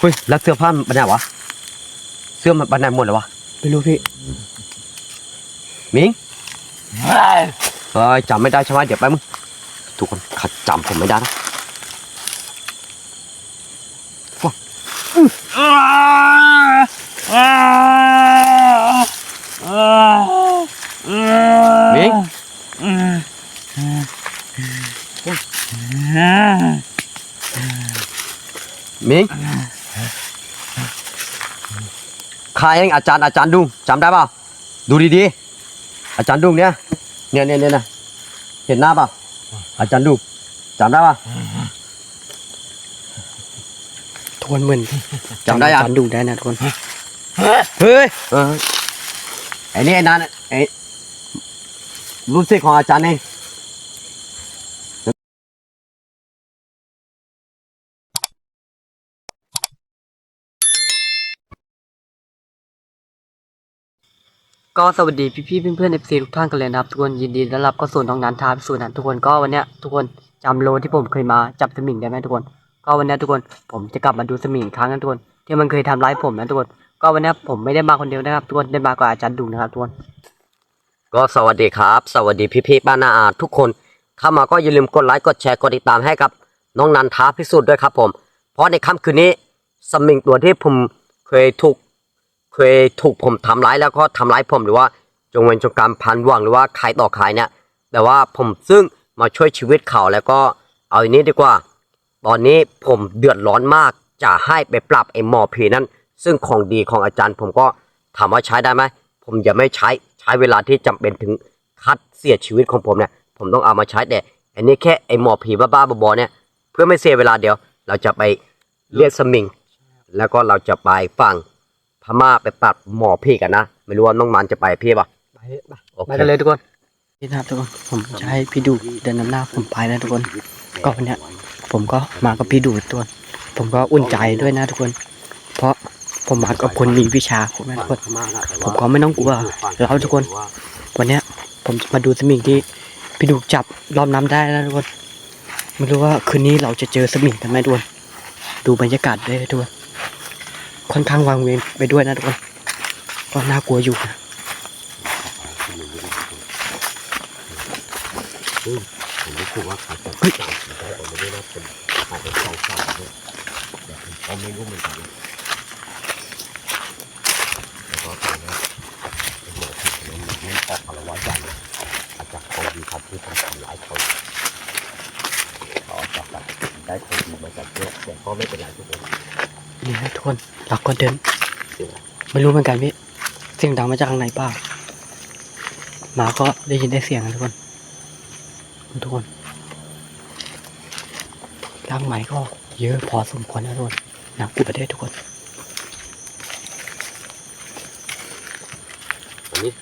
เฮ้ยแล้วเสื้อผ้ามันไปไหนวะ เสื้อมันไปไหนหมดเลยวะไม่รู้พี่มิงเฮ้ยจำไม่ได้ใช่ไหมเดี๋ยวไปบมึงทุกคนขัดจำผมไม่ได้นะมิงมิง ใครเองอาจารย์อาจารย์ดุงจำได้เปล่าดูดีๆอาจารย์ดุงเนี่ยเนี่ยเนี่ยเนี่ยนะเห็นหน้าเปล่าอาจารย์ดุงจำได้เปล่าทวนเหมือนจำได้ยังจำดูได้นะทุกคนเฮ้ยเออไอ้นี่ไอ้นั่นไอ้ลูกศิษย์ของอาจารย์เอง ก็สวัสดีพี่ๆเพื่อนๆเอฟซีทุกท่านกันเลยนะครับทุกคนยินดีต้อนรับเข้าสู่น้องนันทาพิสูจน์นะทุกคนก็วันเนี้ยทุกคนจำโลที่ผมเคยมาจับสมิงได้ไหมทุกคน ก็วันนี้ทุกคนผมจะกลับมาดูสมิงครั้งนะทุกคนที่มันเคยทำร้ายผมนะทุกคน ก็วันนี้ผมไม่ได้มาคนเดียวนะครับทุกคนได้มากับอาจารย์ดุงนะครับทุกคน ก็สวัสดีครับ สวัสดีพี่ๆป้านาอาทุกคนเข้ามาก็อย่าลืมกดไลค์กดแชร์กดติดตามให้กับน้องนันท้าพิสูจน์ด้วยครับผม เพราะในค่ำคืนนี้สมิงตัวที่ผมเคยถูก เคยถูกผมทำร้ายแล้วก็ทำร้ายผมหรือว่าจงเวรจงกรรมพันหวังหรือว่าใครต่อใครเนี่ยแต่ว่าผมซึ่งมาช่วยชีวิตเขาแล้วก็เอาอย่างนี้ดีกว่า ตอนนี้ผมเดือดร้อนมากจะให้ไปปรับไอ้หมอผีนั้น ซึ่งของดีของอาจารย์ ผมก็ถามว่าใช้ได้ไหมผมอย่าไม่ใช้ใช้เวลาที่จำเป็นถึงคัดเสียชีวิตของผมเนี่ยผมต้องเอามาใช้แต่อันนี้แค่ไอ้หมอผีบ้าๆบอๆเนี่ยเพื่อไม่เสียเวลาเดียว เราจะไปเรียกสมิง แล้วก็เราจะไปฟัง พม่าไปปรับหมอพี่กันนะ ไม่รู้ว่าน้องมันจะไปพี่ปะไปไปโอเคไปกันเลยทุกคนนี่นะครับทุกคนผมจะให้พี่ดูเดินนำหน้าผมไปนะทุกคน ก็วันเนี้ยผมก็มากับพี่ดูทุกคนผมก็อุ่นใจด้วยนะทุกคน เพราะผมมากับคนมีวิชาผมนะทุกคนผมก็ไม่ต้องกลัวแล้วทุกคน วันเนี้ยผมจะมาดูสมิงที่พี่ดูจับรอบน้ำได้แล้วทุกคนไม่รู้ว่าคืนนี้เราจะเจอสมิงกันไหมทุกคนดูบรรยากาศด้วยทุกคน ค่อนข้างวางเวงไปด้วยนะทุกคนก็น่ากลัวอยู่นะผมรู้สึกว่าเขาจะเฮ้ยจับผมได้ผมไม่รู้นะเป็นอาจจะสองสามเนี่ยแต่ผมก็ไม่รู้เหมือนกันแล้วก็ตอนนี้เป็นหมอผีมันมันออกอารวาสใหญ่เลยอาจจะของดีครับที่ทำทำหลายคนเขาจับแบบได้คนดีมาจากเยอะแต่ก็ไม่เป็นไรทุกคน นี่นะทุกคนเราก็เดินไม่รู้เหมือนกันพี่เสียงดังมาจากข้างในเปล่าหมาก็ได้ยินได้เสียงนะทุกคนทุกคนร่างใหม่ก็เยอะพอสมควรนะทุกคนนะอุบัติเหตุทุกคนอันนี้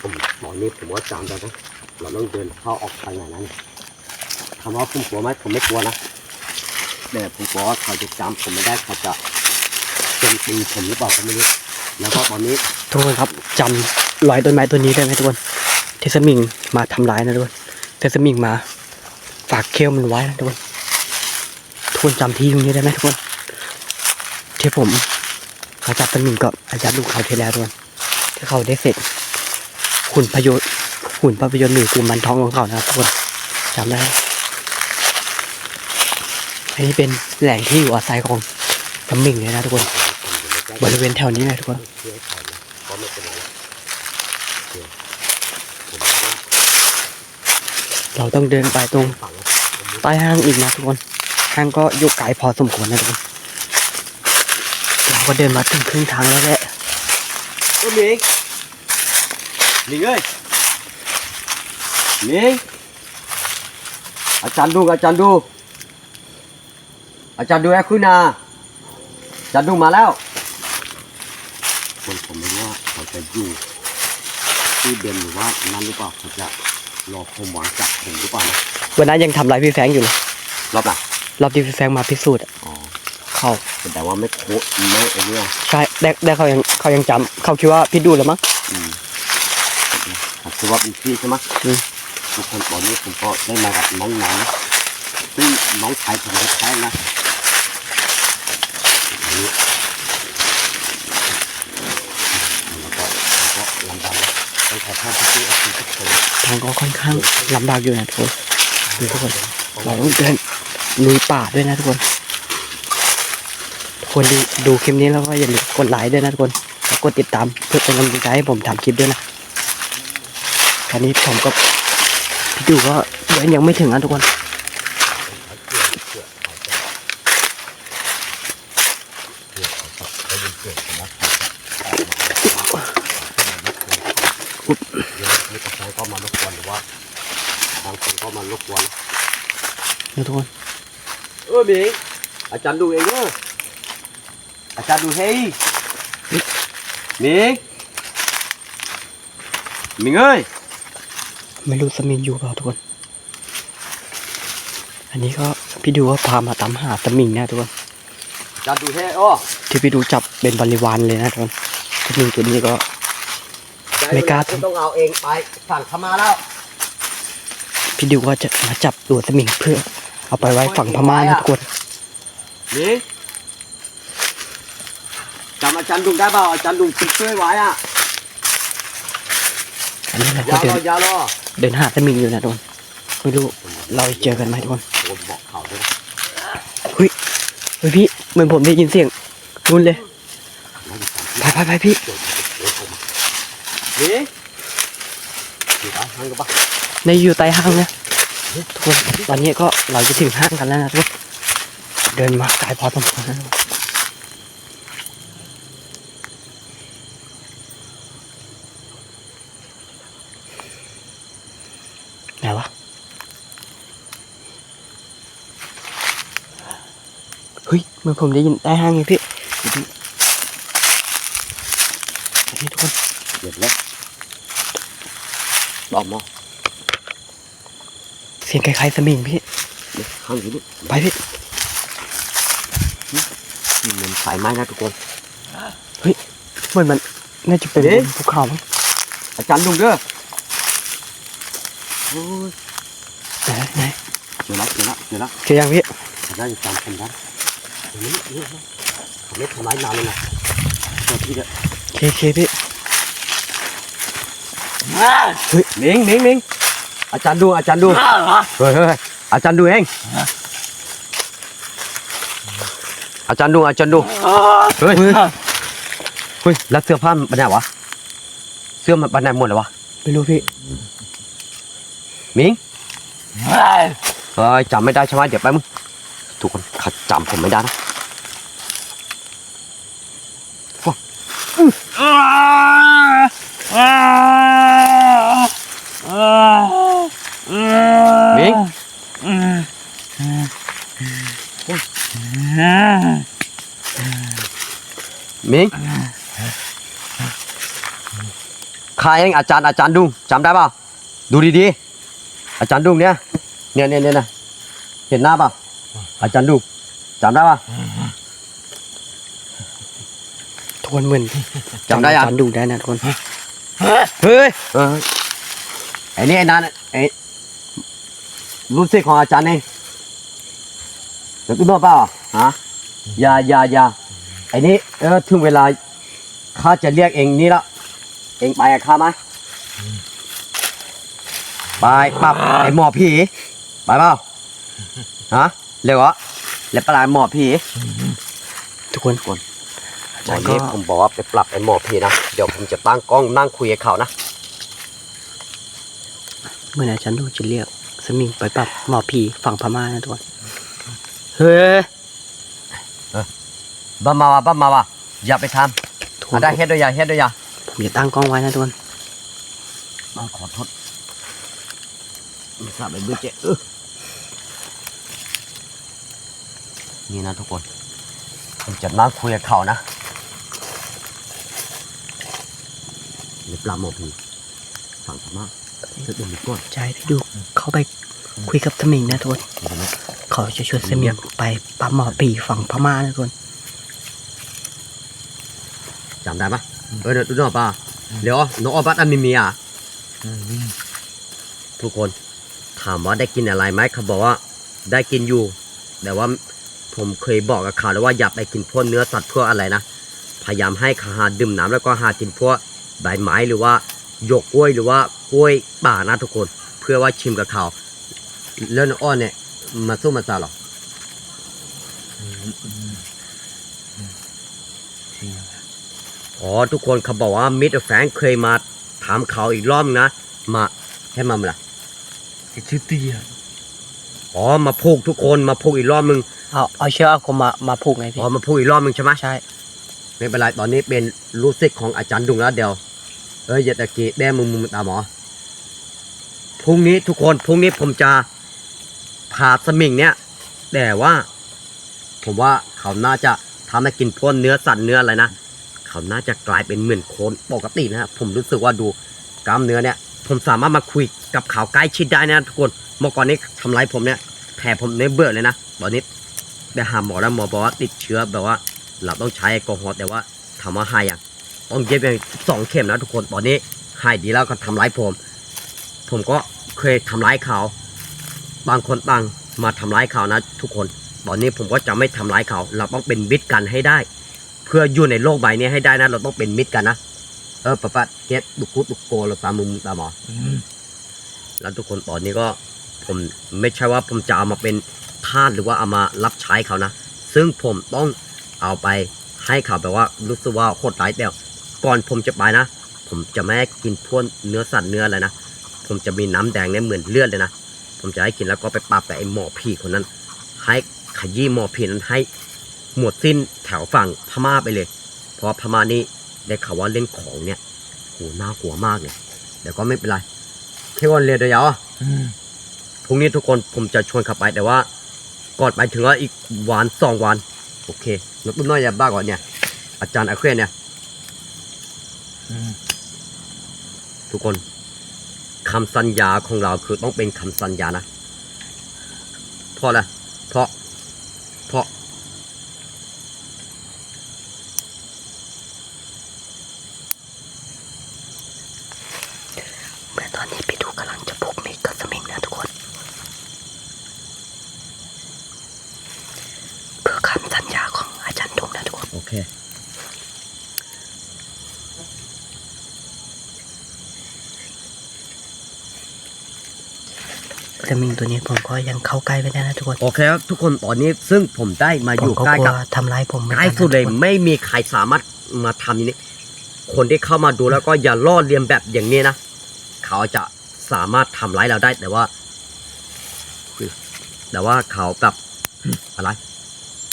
ผมผมอนี้ผมว่าจำได้นะเราต้องเดินเข้าออกทางไหนนั้นถามว่าผมกลัวไหมผมไม่กลัวนะ แต่ผมกลัวว่าเขาจะจำผมไม่ได้เขาจะโจมตีผมหรือเปล่าก็ไม่รู้แล้วก็ตอนนี้ทุกคนครับจำรอยต้นไม้ต้นนี้ได้ไหมทุกคนที่สมิงมาทำร้ายนะทุกคนที่สมิงมา ฝากเคลมันไว้นะทุกคนทุกคนจำที่ตรงนี้ได้ไหมทุกคนที่ผมมาจับสมิงกับอาจารย์ลูกเขาวที่แล้วทุกคนที่เขาได้เสร็จหุ่นพยนต์หุ่นภาพยนตร์หรือกุมมันทองของเขานะครับทุกคนจำได้ อันนี้เป็นแหล่งที่อยู่อาศัยของสมิงเลยนะทุกคน บริเวณแถวนี้เลยทุกคนเราต้องเดินไปตรงใต้ห้างอีกนะทุกคนห้างก็อยู่ไกลพอสมควรนะทุกคนเราก็เดินมาถึงครึ่งทางแล้วแหละโอ้มิงมิงเอ้ยมิงอาจารย์ดูอาจารย์ดู อาจารย์ดูแอคคุนาอาจารย์ดูมาแล้ว คนผมไม่รู้ว่าเขาจะอยู่ที่เดิมหรือว่านั่นหรือเปล่าเขาจะรอความหวังจากผมหรือเปล่านะวันนั้นยังทำร้ายพี่แฟรงค์อยู่เลยรอบหลังรอบที่พี่แฟรงค์มาพิสูจน์อะอ๋อเขาแต่ว่าไม่โคไม่ไอ้เนี่ย ใช่ได้ได้เขายังเขายังจำเขาคิดว่าพี่ดูแล้วมั้ง อืมคือว่าเป็นพี่ใช่ไหมอืม ทุกคนตอนนี้ผมก็ได้มากับน้องๆซึ่งน้องชายผมแท้ๆนะอั นนี้แล้วก็แล้วก็ลำบากนะต้องขอโทษพี่ๆทุกคนทางก็ค่อนข้างลำบากอยู่นะทุกคนดูทุกคนเราต้องเดินลุยป่าด้วยนะทุกคนทุกคนดูดูคลิปนี้แล้วก็อย่าลืมกดไลค์ด้วยนะทุกคนแล้วกดติดตามเพื่อเป็นกำลังใจให้ผมทำคลิปด้วยนะตอนนี้ผมก็พี่ดูก็เดินยังไม่ถึงนะทุกคน มีกระแสก็มารบกวนหรือว่าบางคนก็มารบกวน นะทุกคน เออหมิงอาจารย์ดูเองเนอะอาจารย์ดูเฮ้ยหมิงหมิงเอ้ยไม่รู้สมิงอยู่เปล่าทุกคน อันนี้ก็พี่ดูว่าพามาตามหาสมิงนะทุกคนอาจารย์ดูเฮ้ยอ้อที่พี่ดูจับเป็นบริวารเลยนะทุกคนสมิงตัวนี้ก็ไม่กล้าทำต้องเอาเองไปสั่งเขามาแล้ว พี่ดิวก็จะมาจับตัวสมิงเพื่อ เอาไปไว้ฝั่งพม่านะทุกคนหมิงจำอาจารย์ดุงได้เปล่าอาจารย์ดุงติดช่วยไว้อะอันนี้เราอยาก็วเดิรอนยาวรอเดินหาสมิงอยู่นะทุกคนไม่รู้เราจะเจอกันไหมทุกคนโดนบอกข่าวด้วยนะเฮ้ยเฮ้ยพี่เหมือนผมได้ยินเสียงนู่นเลยไปไปไปพี่หมิงอยู่ปะหันกันปะในอยู่ใต้ห้างนะ ทุกคนตอนนี้ก็เราจะถึงห้างกันแล้วนะทุกคนเดินมาไกลพอสมควรนะไหนวะเฮ้ยเมื่อผมได้ยินใต้ห้างไงพี่เดี๋ยวพี่เดี๋ยวพี่ทุกคน เดี๋ยวแล้วบอกมอ เสียง คล้ายๆสมิงพี่เดี๋ยวข้างอยู่นี่ไปพี่นี่มันสายไม้นะทุกคนเหมือนมันน่าจะเป็นเอ๊ะภูเขามั้งอาจารย์ดุงเด้อโอ้ยไหนไหนเจอแล้วเจอแล้วเจอแล้วเจอยังพี่ได้จำผมได้เดี๋ยวนี้นี่นะผมไม่ทำร้ายนานเลยนะเจ้าที่เด้อเคเคพี่มิงมิงมิง อาจารย์ดูอาจารย์ดูเฮ้ยเฮ้ยอาจารย์ดูเองอาจารย์ดูอาจารย์ดูเฮ้ยเฮ้ยแล้วเสื้อผ้ามันไปไหนวะเสื้อมันไปไหนหมดเลยวะไม่รู้พี่มิงเฮ้ยจำไม่ได้ใช่ไหมเดี๋ยวไปบมึงทุกคนขัดจำผมไม่ได้นะ มิงมิงใครเองอาจารย์อาจารย์ดุงจำได้เปล่าดูดีๆ อาจารย์ดุงเนี่ยเนี่ยเนี่ยเนี่ยนะเห็นหน้าเปล่าอาจารย์ดุงจำได้เปล่าทุกคนเหมือนจำได้ยังอาจารย์ดูได้นะทุกคนเฮ้ยเออไอ้นี่ไอ้นั่นไอ้ รู้สึกของอาจารย์เองเดี๋ยวกูนวดเปล่าฮะอย่าอย่าอย่าไอ้นี่เออถึงเวลาข้าจะเรียกเองนี่ละเองไปกับข้าไหมไปปับไอ้หมอผีไปเปล่าฮะเร็วเหรอแล้วปลายหมอผีทุกคนอาวัจารนย์ก็นี้ผมบอกว่าไปปรับไอ้หมอผีนะเดี๋ยวผมจะตั้งกล้องนั่งคุยกับเขานะเหมื่อนอาจารย์ดูจะเรียก สมิงไปปรับหมอผีฝั่งพม่านะทุกคนเฮ้ยบ้ามาวะบ้ามาวะอย่าไปททุกำคมานได้เฮ็ดด้วยอยาเฮ็ดด้วยอยาผมจะตั้งกล้องไว้นะทุกคนมาขอโทษไม่ทราบไปเบื่อเจ๊เออนี่นะทุกคนผมจะนั่งคุยกับเขานะเดี๋ยวปรับหมอผีฝั่งพม่า เดี๋ยวมีก้อนใช่พี่ดูเข้าไปคุยกับสมิงนะทุกคนเดี๋ยวนะเขาจะชวนสมิงไปปรับหมอผีฝั่งพม่านะทุกคนจำได้ปะเออเดี๋ยวดูหน่อยป่ะเดี๋ยวน้องออบัตอันมีเมียทุกคนถามว่าได้กินอะไรไหมเขาบอกว่าได้กินอยู่ แต่ว่าผมเคยบอกกับเขาแล้วว่าอย่าไปกินพวกเนื้อสัตว์พวกอะไรนะพยายามให้เขาหาดื่มน้ำแล้วก็หากินพวกใบไม้หรือว่าหยวกกล้วยหรือว่า กล้วยป่านะทุกคน เพื่อว่าชิมกับเขาเรื่องอ้อนเนี่ยมาสู้มาซาหรอจริงครับอ๋อทุกคนเขาบอกว่ามิสเตอร์แฟรงค์เคยมาถามเขาอีกรอบนึงนะมาให้มาเมื่อไหร่ไอ้ชื่อเตี้ยอ๋อมาพูกทุกคนมาพูกอีกรอบนึงเอาเอาเชือกเอาคมมามาผูกไงพี่อ๋อมาพูกอีกรอบนึงใช่ไหมใช่ไม่เป็นไรตอนนี้เป็นลูกศิษย์ของอาจารย์ดุงแล้วเดียวเอ้ยอย่าตะกี้แด้มึงมึงตามหมอ พรุ่งนี้ทุกคนพรุ่งนี้ผมจะพาสมิงเนี่ยแต่ว่า ผมว่าเขาน่าจะทำให้กินพวกเนื้อสัตว์เนื้ออะไรนะเขาน่าจะกลายเป็นเหมือนคนปกตินะผมรู้สึกว่าดูกล้ามเนื้อเนี่ย ผมสามารถมาคุยกับเขาใกล้ชิดได้นะทุกคนเมื่อก่อนนี้ทำร้ายผมเนี่ยแผลผมเนี่ยเบื่อเลยนะตอนนี้ไปหาหมอแล้วหมอบอกว่าติดเชื้อแบบว่า เราต้องใช้แอลกอฮอล์แต่ว่าถามว่าหายยังต้องเย็บไปสองเข็มนะทุกคนตอนนี้หายดีแล้วก็ทำร้ายผม ผมก็ เคยทำร้ายเขาบางคนต่างมาทำร้ายเขานะ ทุกคน ตอนนี้ผมก็จะไม่ทำร้ายเขา เราต้องเป็นมิตรกันให้ได้ เพื่ออยู่ในโลกใบนี้ให้ได้นะ เราต้องเป็นมิตรกันนะ เออปะปะเก็ตดุกุดุกโกเราตามมุมตามหมอแล้วทุกคนตอนนี้ก็ผมไม่ใช่ว่าผมจะเอามาเป็นทาสหรือว่าเอามารับใช้เขานะ ซึ่งผมต้องเอาไปให้เขาแบบว่ารู้สึกว่าโคตรร้ายแต่ก่อนผมจะไปนะ ผมจะไม่ให้กินพวกเนื้อสัตว์เนื้ออะไรนะ ผมจะมีน้ำแดงเนี่ยเหมือนเลือดเลยนะ ผมจะให้กินแล้วก็ไปปราบกับไอ้หมอผีคนนั้น ให้ขยี้หมอผีนั้นให้หมดสิ้นแถวฝั่งพม่าไปเลย เพราะพม่านี่ได้ข่าวว่าเล่นของเนี่ยโหน่ากลัวมากเนี่ยแต่ก็ไม่เป็นไรแค่วันเรียนเดียวอะพรุ่งนี้ทุกคนผมจะชวนขับไปแต่ว่าก่อนไปถึงว่าอีกวันสองวัน โอเคนกตุ้มน้อยอย่าบ้าก่อนเนี่ย อาจารย์อาเครียนเนี่ยทุกคน คำสัญญาของเราคือต้องเป็นคำสัญญานะเพราะอะไรเพราะเพราะ เมื่อตอนนี้พี่ดูกำลังจะผูกมีดกับสมิงนะทุกคน เพื่อคำสัญญาของอาจารย์ดุงนะทุกคน โอเค สมิงตัวนี้ผมก็ยังเข้าใกล้ไม่ได้นะทุกคนโอเคครับทุกคนตอนนี้ซึ่งผมได้มาผอมยู่ก็ใกล้กลัวกับทำร้ายผมหมือนใกล้กันนะสุดเลยทุกคนไม่มีใครสามารถมาทำอย่างนี้ คนที่เข้ามาดูแล้วก็อย่าล่อเลียนแบบอย่างนี้นะเขาจะสามารถทำร้ายเราได้แต่ว่าแต่ว่าเขากับอะไร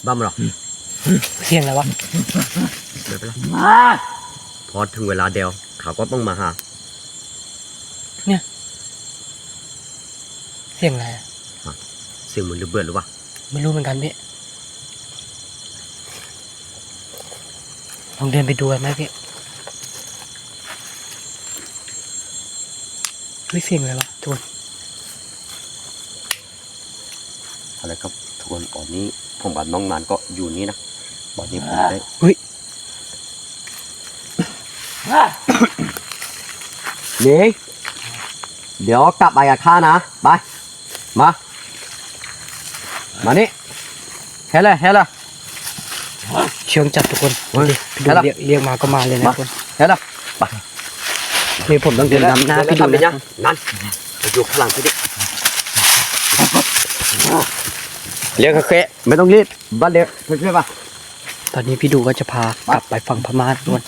บ้ามันหรอเสียงอะไรวะไม่เป็นไรพอถึงเวลาเดียวเขาก็ต้องมาหาเสียงอะไรอะเสียงเหมือนระเบิดหรือวะไม่รู้เหมือนกันพี่ลองเดินไปดูกันไหมพี่เฮ้ยเสียงอะไรวะทุกคนอะไรครับทุกคนตอนนี้ผมกับน้องนานก็อยู่นี่นะตอนนี้ผมได้เฮ้ยนี่เดี๋ยวกลับไปกับข้านะ ไป มา มานี่เฮ้ยเลยเฮ้ยเลยเชิงจัดทุกคนเฮ้ยพี่ดูแล้วเรียกเรียกมาก็มาเลยนะมาทุกคนเฮ้ยเลยไปนี่ผมต้องเดินนำหน้าพี่ดูไปนะยังนั่นไปอยู่ข้างหลังพี่ดิเรียกเคไม่ต้องรีบบ้านเดียวเพื่อนๆป่ะตอนนี้พี่ดูก็จะพากลับไปฝั่งพม่าทุกคน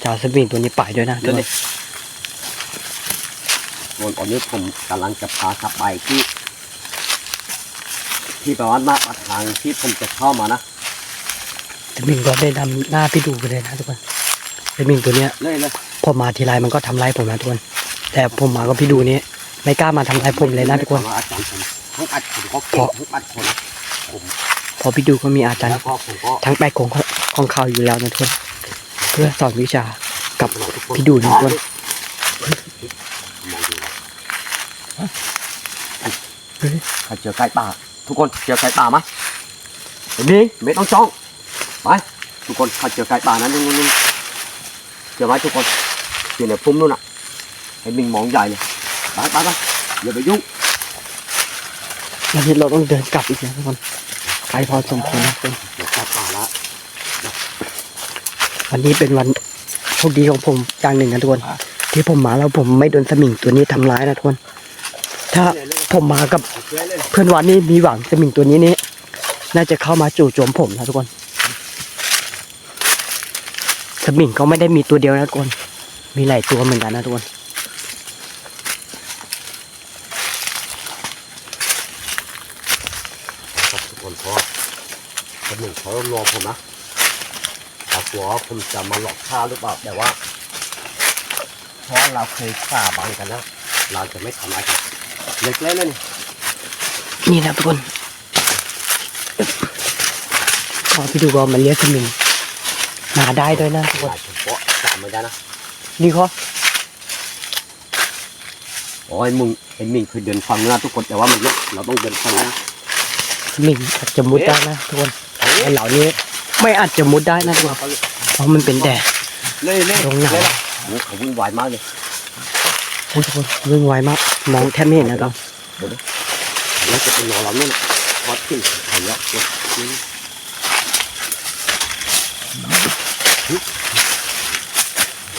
จะเอาสวิงตัวนี้ไปด้วยนะทุกคนวันตอนนี้ผมกำลังจะพากลับไปที่ ที่แปลว่าหน้าทางที่ผมจะเข้ามานะสวิงก็ได้นำหน้าพี่ดูไปเลยนะทุกคนสวิงตัวเนี้ยเลยเลยพอมาทีไรมันก็ทำร้ายผมนะทุกคนแต่ผมมากับพี่ดูนี้ไม่กล้ามาทำร้ายผมเลยนะทุกคนอาจารย์ผมทั้งอัดผมก็เก่งทั้งอัดคนนะผมเพอพี่ดูก็มีอาจารย์แล้วก็ผมก็ทั้งแปดของของเขาอยู่แล้วนะทุกคนเพื่อสอนวิชากับพี่ดูนะทุกคนมองดูนะเฮ้ยใครเจอไก่ป่า ทุกคนเจอไก่ป่าไหมเห็นนี่ไม่ต้องจ้องไปทุกคนใครเจอไก่ป่านั้นนู่นนู่นเจอไหมทุกคนอยู่ในพุ่มนู่นน่ะให้มิงมองใหญ่เลยไปไปไปอย่าไปยุ่งวันนี้เราต้องเดินกลับอีกนะทุกคนไกลพอสมควรนะทุกคนเดี๋ยวกลับป่าละวันนี้เป็นวันโชคดีของผมอย่างหนึ่งนะทุกคนที่ผมมาแล้วผมไม่โดนสมิงตัวนี้ทำร้ายนะทุกคนถ้า ผมมากับเพื่อนวันนี้มีหวังสมิงตัวนี้นี่น่าจะเข้ามาจู่โจมผมนะทุกคนสมิงก็ไม่ได้มีตัวเดียวนะทุกคน มีหลายตัวเหมือนกันนะทุกคน ครับทุกคนพราะคนหนึ่งเขารอผมนะเขากลัวว่าผมจะมาหลอกฆ่าหรือเปล่า แต่ว่าเพราะเราเคยฆ่าบางกันแล้วเราจะไม่ทำอะไรกัน เล็กเล่นนะนี่นี่นะทุกคนขอพี่ดูก่อนมันเรียกสมิงมาได้ด้วยนะทุกคนหลายเฉพาะจำไม่ได้นะนี่เขาโอ้ยมึงไอ้มิงเคยเดินฟังนะทุกคนแต่ว่ามันเยอะเราต้องเดินฟังนะสมิงอาจจะมุดได้นะทุกคนไอเหล่านี้ไม่อาจจะมุดได้นะทุกคนเพราะมันเป็นแดดเล่เล่ตรงไหนเล่ละโอ้เขาวุ่นวายมากเลยอุ๊ย ทุกคนวิ่งไวมาก มองแทบไม่เห็นนะครับแล้วจะไปรอเราเนี่ยวัดขึ้นไข่เยอะเลยนี่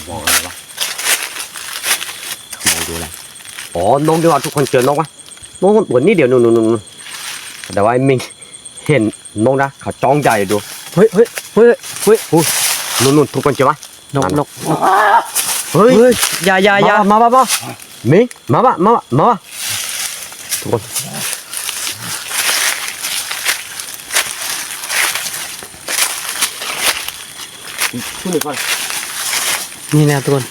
มองอะไรวะมองดูอะไรอ๋อนกดีกว่าทุกคนเจอนกวะนกมันตัวนี้เดียวนู่นนู่นนู่นแต่ว่าไอ้มิงเห็นนกนะเขาจ้องใหญ่ดูเฮ้ยเฮ้ยเฮ้ยเฮ้ยอุ้ยนู่นนู่นทุกคนเจอปะนกนกนก เฮ้ยเฮ้ยอย่าอย่าอย่ามามามามามิงมามามามามาทุกคนขึ้นไปก่อนนี่นะทุกคน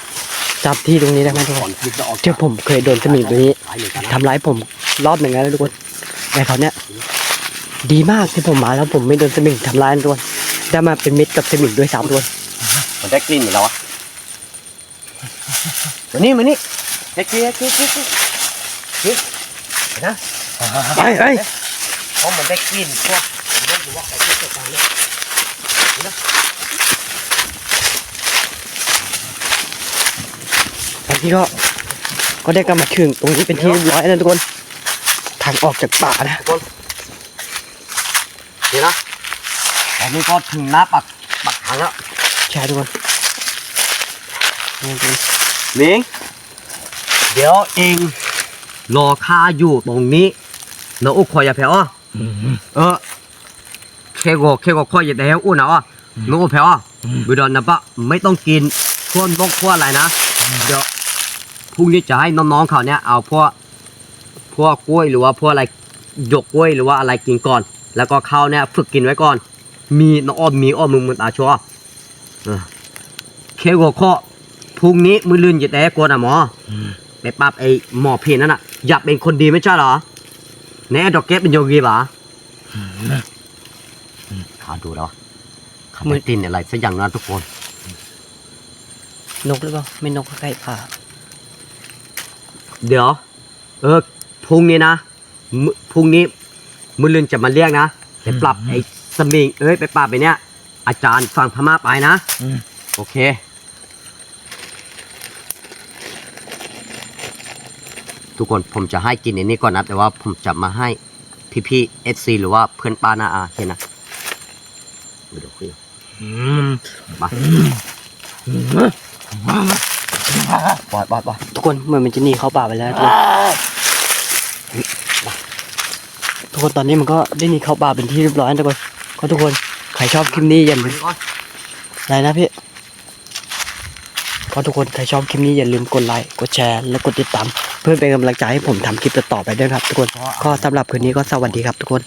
จับที่ตรงนี้ได้ไหมทุกคก่อนนที่จะออกที่ผมเคยโดนสมิงตัวนี้หลายเหมือนกันนะทำร้ายผมรอบหนึ่งแล้วนะทุกคนแต่เขาวเนี้ยดีมากที่ผมมาแล้วผมไม่โดนสมิงทำร้ายนะทุกคนได้มาเป็นมิตรกับสมิงด้วยสามทุกคนมันได้กลิ่นเหมือนเราอะ มานี่มานี่ได้กลิ่นได้กลิ่นได้กลิ่นเฮ้ยเห็นนะไปไปเพราะมันได้กลิ่นพวกนกหรือว่าอะไรที่เกิดการเนี่ยตอนนี้ก็ก็ได้กลับมาถึงตรงนี้เป็นที่เรียบร้อยแล้วนะทุกคนทางออกจากป่านะนี่นะตอนนี้ก็ถึงหน้าปักปักทางแล้วใช่ทุกคนนี่ ทุกคนมิงเดี๋ยวเองรอข้าอยู่ตรงนี้แล้วอุกคอยอย่าแพ้อะเออแค่ก็แค่ก็คอยอย่าแต่อุ่นอะนู้แพ้อะบิดอนนะปะไม่ต้องกินพวกนกพวกอะไรนะเดี๋ยวพรุ่งนี้จะให้น้องๆเขาเนี่ยเอาพวกพวกกล้วยหรือว่าพวกอะไรหยกกล้วยหรือว่าอะไรกินก่อน แล้วก็ข้าวเนี่ยฝึกกินไว้ก่อน มีน้องอ้อมมีอ้อมมึงมึงตาชัวเออเคโกข้อ พรุ่งนี้มือลื่นจะแต่กลัวนะหมอไปปรับไอ้หมอเพนนั่นน่ะ อยากเป็นคนดีไม่ใช่เหรอแน่ดอกเก็บเป็นโยกีปะขาดูแล้วขาไม่ตินอะไรสักอย่างนะทุกคน นกหรือเปล่า ไม่นกก็ไก่ป่าเดี๋ยว เออพรุ่งนี้นะพรุ่งนี้มือลื่นจะมาเรียกนะไปปรับไอ้สมิงเอ้ยไปปรับไปเนี้ยอาจารย์ฟังพม่าไปนะ โอเค ทุกคนผมจะให้กินอันนี้ก่อนนะ แต่ว่าผมจะมาให้พี่ๆเอซีหรือว่าเพื่อนป้านาอาเห็นนะเดี๋ยวคุยมาปล่อยปล่อยปล่อยทุกคนเหมือนมันจะหนีเข้าป่าไปแล้วทุกคนทุกคนตอนนี้มันก็ได้หนีเข้าป่าเป็นที่เรียบร้อยนะทุกคนก็ทุกคนใครชอบคลิปนี้อย่าลืมก่อนอะไรนะพี่ ก็ทุกคนใครชอบคลิปนี้อย่าลืมกดไลค์กดแชร์และกดติดตาม เพื่อเป็นกำลังใจให้ผมทำคลิปต่อๆไปด้วยครับทุกคนก็สำหรับคืนนี้ก็สวัสดีครับทุกคน